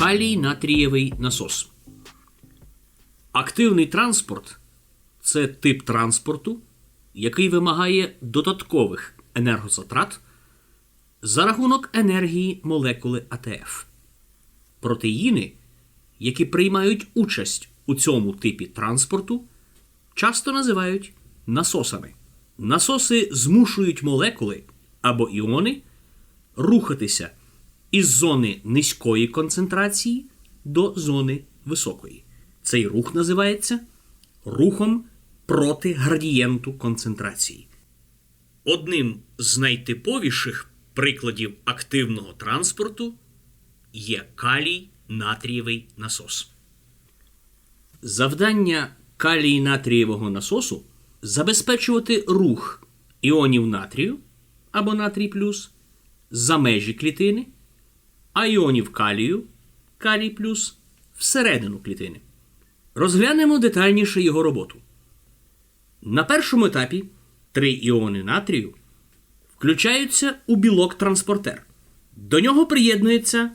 Калій натрієвий насос. Активний транспорт це тип транспорту, який вимагає додаткових енергозатрат за рахунок енергії молекули АТФ. Протеїни, які приймають участь у цьому типі транспорту, часто називають насосами. Насоси змушують молекули або іони рухатися із зони низької концентрації до зони високої. Цей рух називається рухом проти градієнту концентрації. Одним з найтиповіших прикладів активного транспорту є калій натрієвий насос. Завдання калій натрієвого насосу забезпечувати рух іонів натрію або натрій плюс за межі клітини, а іонів калію калій плюс всередину клітини. Розглянемо детальніше його роботу. На першому етапі три іони натрію включаються у білок-транспортер. До нього приєднується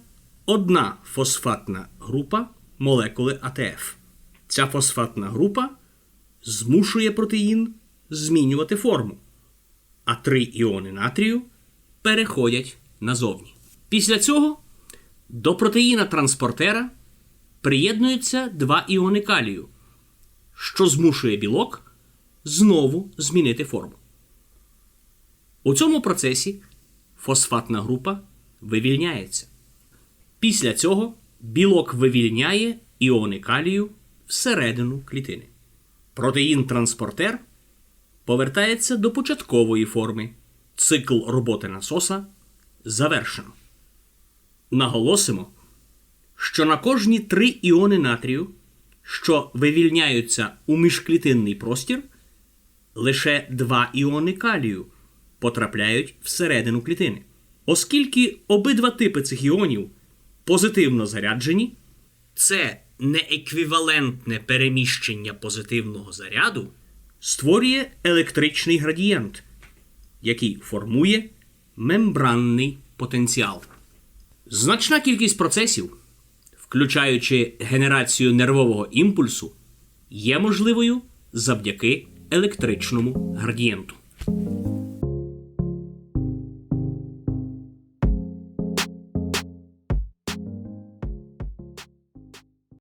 одна фосфатна група молекули АТФ. Ця фосфатна група змушує протеїн змінювати форму, а три іони натрію переходять назовні. Після цього до протеїна транспортера приєднуються два іони калію, що змушує білок знову змінити форму. У цьому процесі фосфатна група вивільняється. Після цього білок вивільняє іони калію всередину клітини. Протеїн-транспортер повертається до початкової форми. Цикл роботи насоса завершено. Наголосимо, що на кожні три іони натрію, що вивільняються у міжклітинний простір, лише два іони калію потрапляють всередину клітини. Оскільки обидва типи цих іонів позитивно заряджені, це нееквівалентне переміщення позитивного заряду створює електричний градієнт, який формує мембранний потенціал. Значна кількість процесів, включаючи генерацію нервового імпульсу, є можливою завдяки електричному градієнту.